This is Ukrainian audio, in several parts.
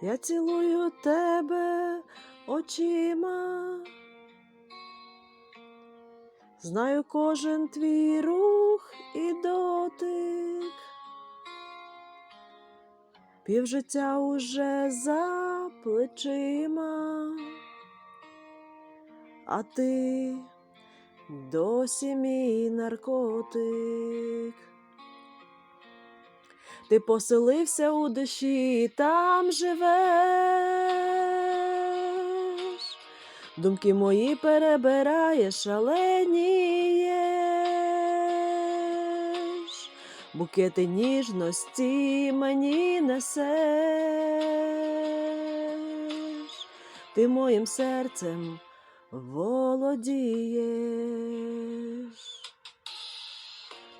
Я цілую тебе очима. Знаю кожен твій рух і дотик. Півжиття уже за плечима, а ти досі мій наркотик. Ти поселився у душі, там живеш. Думки мої перебираєш, шаленієш. Букети ніжності мені несеш. Ти моїм серцем володієш.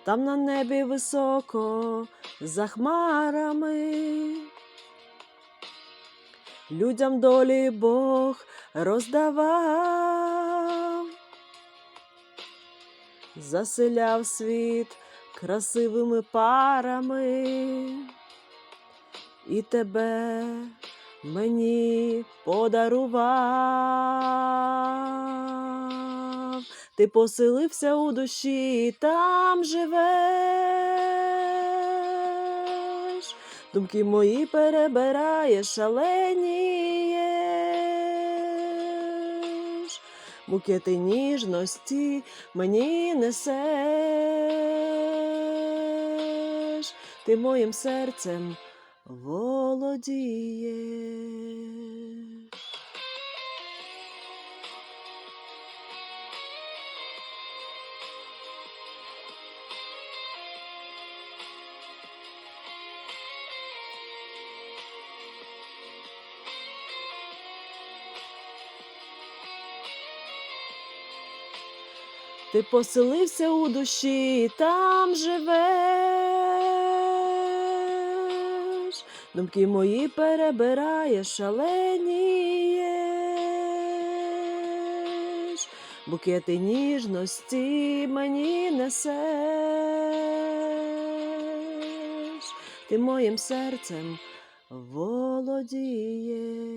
Там на небі високо за хмарами. Людям долі Бог роздавав, заселяв світ красивими парами, і тебе мені подарував. Ти поселився у душі, там живеш. Думки мої перебирає, шаленієш. Букети ніжності мені несеш. Ти моїм серцем володієш. Ти поселився у душі, там живеш. Думки мої перебираєш, шаленієш. Букети ніжності мені несеш. Ти моїм серцем володієш.